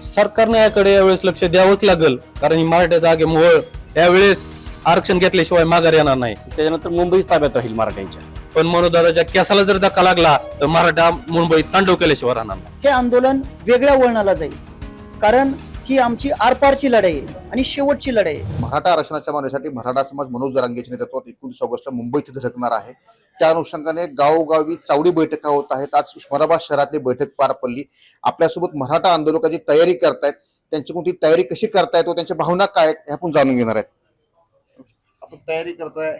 सरकारने याकडे यावेळेस लक्ष द्यावंच लागेल. कारण ही मराठ्याचा आगे मोहळ यावेळेस आरक्षण घेतल्याशिवाय माघार येणार नाही. त्याच्यानंतर मुंबईच ताब्यात राहील मराठ्यांच्या. पण मनोदाराच्या केसाला जर धक्का लागला तर मराठा मुंबईत तांडव केल्याशिवाय राहणार नाही. हे आंदोलन वेगळ्या वळणाला जाईल. कारण ही आमची आरपारची लढाई आहे आणि शेवटची लढाई आहे. मराठा आरक्षणाच्या मागणीसाठी मराठा समाज मनोज जरांगेच्या नेतृत्वात एकोणीस ऑगस्टला मुंबईत धडकणार आहे. त्या अनुषंगाने गावोगावी चावडी बैठका होत आहेत. आज उस्मानाबाद शहरातली बैठक पार पडली. आपल्यासोबत मराठा आंदोलकाची तयारी करतायत. त्यांची कोणती तयारी कशी करतायत व त्यांच्या भावना काय आहेत हे आपण जाणून घेणार आहेत. आपण तयारी करताय.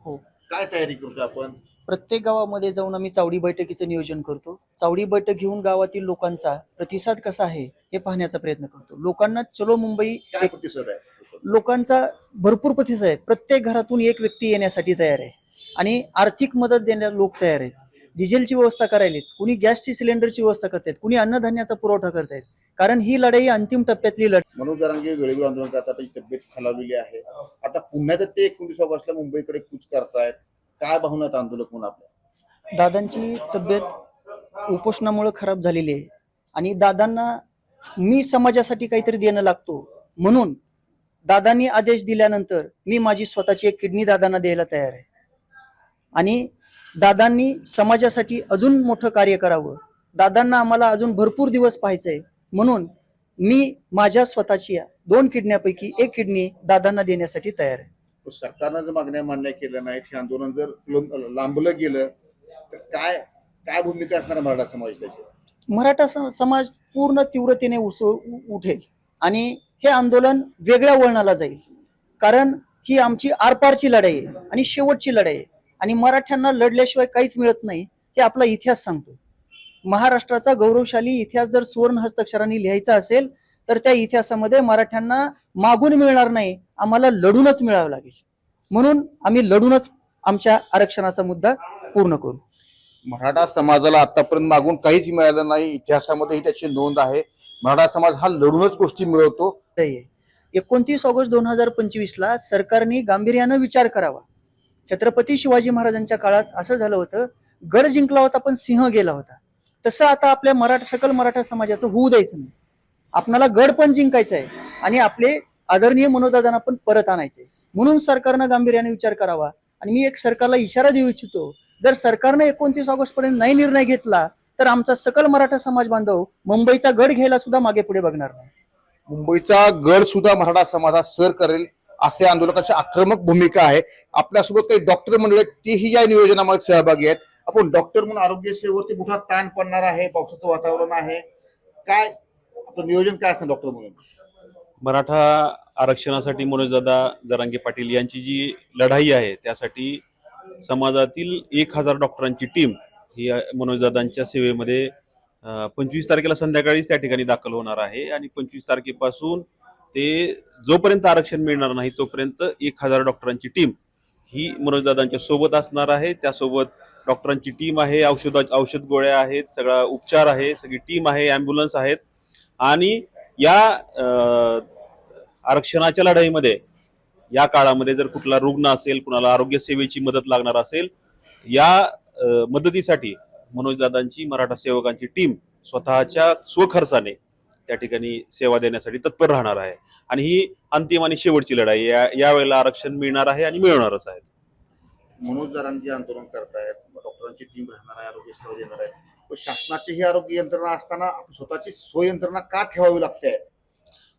हो. काय तयारी करतोय आपण? प्रत्येक गावामध्ये जाऊन आम्ही चावडी बैठकीचं नियोजन करतो. चावडी बैठक घेऊन गावातील लोकांचा प्रतिसाद कसा आहे हे पाहण्याचा प्रयत्न करतो. लोकांना चलो मुंबई काय प्रतिसाद आहे? लोकांचा भरपूर प्रतिसाद आहे. प्रत्येक घरातून एक व्यक्ती येण्यासाठी तयार आहे. आणि आर्थिक मदत देण्याला लोक तयार आहेत. डिझेलची व्यवस्था करायलेत कुणी गॅसची सिलेंडरची व्यवस्था करतायत कुणी अन्नधान्याचा पुरवठा करतायत कारण ही लढाई अंतिम टप्प्यातली लढाई मनोज जरांगे वेळोवेळी आंदोलन करतात त्याची तब्येत खालावलेली आहे. आता पुन्हा तर ते एकोणीस ऑगस्टला मुंबईकडे कूच करतायत. काय भावना आंदोलक म्हणून आपल्या? दादांची तब्येत उपोषणामुळे खराब झालेली आहे. आणि दादांना मी समाजासाठी काहीतरी देणं लागतो. म्हणून दादांनी आदेश दिल्यानंतर मी माझी स्वतःची एक किडनी दादांना द्यायला तयार आहे. आणि दादांनी समाजासाठी अजून मोठं कार्य करावं. दादांना आम्हाला अजून भरपूर दिवस पाहायचंय. म्हणून मी माझ्या स्वतःची दोन किडन्यापैकी एक किडनी दादांना देण्यासाठी तयार आहे. सरकारनं जर मागण्या मान्य केल्या नाहीत हे आंदोलन जर लांब- लांबलं गेलं तर काय काय भूमिका असणार आहे मराठा समाज त्याची? मराठा समाज पूर्ण तीव्रतेने उसळ उठेल. आणि हे आंदोलन वेगळ्या वळणाला जाईल. कारण ही आमची आरपारची लढाई आहे आणि शेवटची लढाई आहे. आणि मराठ्यांना लढल्याशिवाय काहीच मिळत नाही हे आपला इतिहास सांगतो. महाराष्ट्राचा गौरवशाली इतिहास जर सुवर्ण हस्ताक्षरांनी लिहायचा असेल तर त्या इतिहासामध्ये मराठ्यांना मागून मिळणार नाही आम्हाला लढूनच मिळावं लागेल. म्हणून आम्ही लढूनच आमच्या आरक्षणाचा मुद्दा पूर्ण करू. मराठा समाजाला आतापर्यंत मागून काहीच मिळालं नाही इतिहासामध्येही त्याची नोंद आहे. मराठा समाज हा लढूनच गोष्टी मिळवतो. एकोणतीस ऑगस्ट दोन हजार पंचवीस ला सरकारने गांभीर्यानं विचार करावा. छत्रपती शिवाजी महाराजांच्या काळात असं झालं होतं गड जिंकला होता पण सिंह गेला होता. तसं आता आपल्या मराठा सकल मराठा समाजाचं होऊ द्यायचं नाही. आपणाला गड पण जिंकायचं आहे आणि आपले आदरणीय मनोदादांना पण परत आणायचे म्हणून सरकारनं गांभीर्याने विचार करावा. आणि मी एक सरकारला इशारा देऊ इच्छितो जर सरकारनं एकोणतीस ऑगस्ट पर्यंत नाही निर्णय घेतला तर आमचा सकल मराठा समाज बांधव मुंबईचा गड घ्यायला सुद्धा मागे पुढे बघणार नाही. मुंबईचा गड सुद्धा मराठा समाजात सर करेल असे आंदोलकाची आक्रमक भूमिका आहे. आपल्यासोबत काही डॉक्टर मंडळ आहेत तेही या नियोजनामध्ये सहभागी आहेत. आपण डॉक्टर म्हणून आरोग्य सेवेवरती मोठा ताण पडणार आहे पावसाचं वातावरण आहे. काय आपलं नियोजन काय असतं डॉक्टर म्हणून? मराठा आरक्षणासाठी मनोजदादा जरांगे पाटील यांची जी लढाई आहे त्यासाठी समाजातील एक हजार डॉक्टरांची टीम ही मनोजदादांच्या सेवेमध्ये पंचवीस तारखेला संध्याकाळीच त्या ठिकाणी दाखल होणार आहे आणि पंचवीस तारखेपासून ते जोपर्यंत आरक्षण मिळणार नाही तोपर्यंत एक हजार डॉक्टरांची टीम ही मनोजदादांच्या सोबत असणार आहे. त्यासोबत डॉक्टरांची टीम आहे औषधा औषध गोळ्या आहेत सगळा उपचार आहे सगळी टीम आहे ॲम्ब्युलन्स आहेत. आणि या आरक्षणाच्या लढाईमध्ये या काळामध्ये जर कुठला रुग्ण असेल कुणाला आरोग्य सेवेची मदत लागणार असेल या मदतीसाठी मनोजदादांची मराठा सेवकांची टीम स्वतःच्या स्वखर्चाने त्या ठिकाणी सेवा देण्यासाठी तत्पर राहणार आहे. आणि ही अंतिम आणि शेवटची लढाई या यावेळेला आरक्षण मिळणार आहे आणि मिळणारच आहे. मनोज जरांगे आंदोलन करतायत डॉक्टरांची टीम राहणार आहे आरोग्य सेवा देणार आहे. पण शासनाची ही आरोग्य यंत्रणा असताना स्वतःची सोय यंत्रणा का ठेवावी लागते?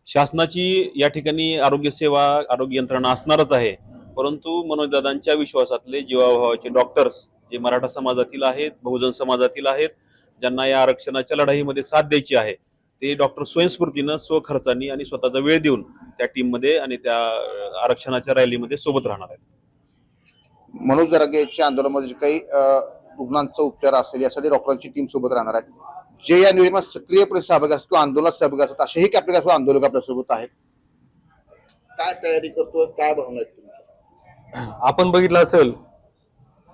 शासनाची या ठिकाणी आरोग्य सेवा आरोग्य यंत्रणा असणारच आहे. परंतु मनोजदादांच्या विश्वासातले जीवाभावाचे डॉक्टर्स जे मराठा समाजातील आहेत बहुजन समाजातील आहेत ज्यांना या आरक्षणाच्या लढाईमध्ये साथ द्यायची आहे ते डॉक्टर स्वयंस्फूर्तीनं स्वखर्चानी आणि स्वतःचा वेळ देऊन त्या टीममध्ये आणि त्या आरक्षणाच्या रॅलीमध्ये सोबत राहणार आहेत. मनोज जरांगेच्या आंदोलनामध्ये जे काही रुग्णांचा उपचार असेल यासाठी डॉक्टरांची टीम सोबत राहणार आहे जे या नियोजनात सक्रियपणे सहभागी असतात किंवा आंदोलनात सहभागी असतात असेही काही आपल्या आंदोलक आपल्यासोबत आहेत. काय तयारी करतोय काय भावना आहेत आपण बघितलं असेल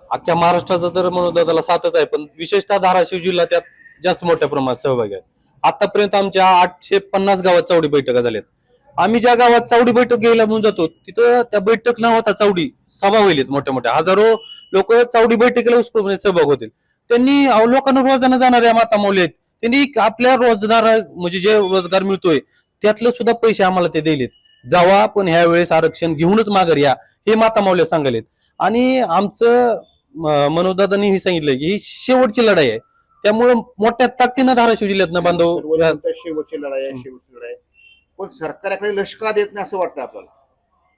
अख्ख्या महाराष्ट्राचा तर मनोदादाला साथच आहे पण विशेषतः धाराशिव जिल्हा त्यात जास्त मोठ्या प्रमाणात सहभागी आहे आतापर्यंत आमच्या आठशे पन्नास गावात चावडी बैठका झाल्यात. आम्ही ज्या गावात चावडी बैठक घ्यायला म्हणून जातो तिथं त्या बैठक न होता चावडी सभा होईल मोठ्या मोठ्या. हजारो लोक चावडी बैठकीला उत्स्फूर्तपणे सहभाग होतील. त्यांनी लोकांना रोजानं जाणाऱ्या माता मौली आहेत. त्यांनी आपल्या रोजगार म्हणजे जे रोजगार मिळतोय त्यातलं सुद्धा पैसे आम्हाला ते दिलेत. जावा पण ह्या वेळेस आरक्षण घेऊनच माघार या हे माता माऊल्या सांगालेत आणि आमचं मनोदादांनी हे सांगितलं की ही शेवटची लढाई आहे. त्यामुळे मोठ्या ताकदीनं धाराशिव जिल्ह्यातनं बांधव शेवटची लढाई आहे शेवटची लढाई. पण सरकारकडे लक्ष का देत नाही असं वाटतं आपल्याला.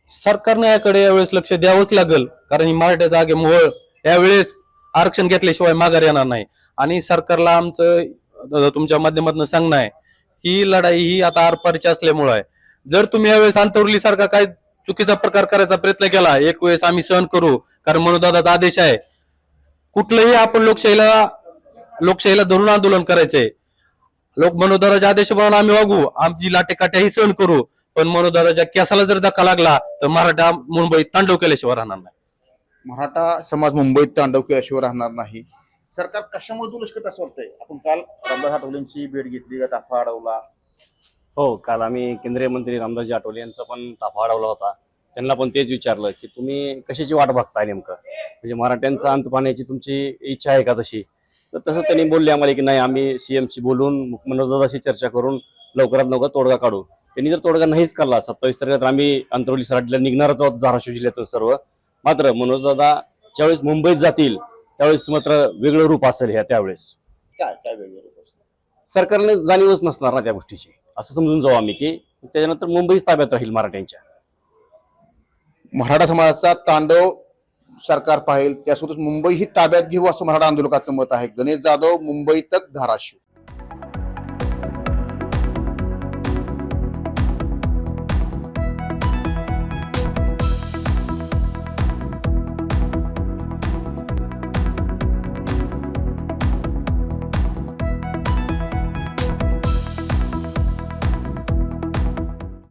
सरकारनं याकडे यावेळेस लक्ष द्यावंच लागल कारण ही मराठ्याचा आगे मोहळ यावेळेस आरक्षण घेतल्याशिवाय माघार येणार नाही. आणि सरकारला आमचं तुमच्या माध्यमातून सांगणं आहे ही लढाई ही आता आरपारची असल्यामुळे आहे. जर तुम्ही यावेळेस अंतरवली सारखा काय चुकीचा प्रकार करायचा प्रयत्न केला एक वेळेस आम्ही सहन करू कारण मनोदादाचा आदेश आहे. कुठलंही आपण लोकशाहीला लोकशाहीला धरून आंदोलन करायचंय. लोक मनोदादाच्या आदेशाप्रमाणे आम्ही वागू आमची लाटेकाट्याही सहन करू. पण मनोदादाच्या केसाला जर धक्का लागला तर मराठा मुंबईत तांडव केल्याशिवाय राहणार नाही. मराठा समाज मुंबईत तांडव केल्याशिवाय राहणार नाही. सरकार कशामुळे दुर्लक्ष करत असं वाटतंय? आपण काल रामदास आठवलेंची भेट घेतली का ताफा अडवला? हो काल आम्ही केंद्रीय मंत्री रामदासजी आठवले यांचा पण ताफा अडवला होता. त्यांना पण तेच विचारलं की तुम्ही कशाची वाट बघताय नेमकं? म्हणजे मराठ्यांचा अंत पाहण्याची तुमची इच्छा आहे का तशी? तर तसं त्यांनी बोलले आम्हाला की नाही आम्ही सीएमशी बोलून मनोजदाशी चर्चा करून लवकरात लवकर तोडगा काढू. त्यांनी जर तोडगा नाहीच काढला सत्तावीस तारखेला आम्ही अंतरवली सराटीला निघणारच आहोत धाराशिव जिल्ह्यातून सर्व. मात्र मनोजदादा ज्यावेळेस मुंबईत जातील त्यावेळेस मात्र वेगळं रूप असेल ह्या त्यावेळेस. काय काय वेगळं सरकारने जाणीवच नसणार ना त्या गोष्टीची. असं समजून जाऊ आम्ही की त्याच्यानंतर मुंबईच ताब्यात राहील मराठ्यांच्या. मराठा समाजाचा तांडव सरकार पाहिल त्यासोबतच मुंबई ही ताब्यात घेऊ असं मराठा आंदोलकाचं मत आहे. गणेश जाधव मुंबई तक धाराशिव.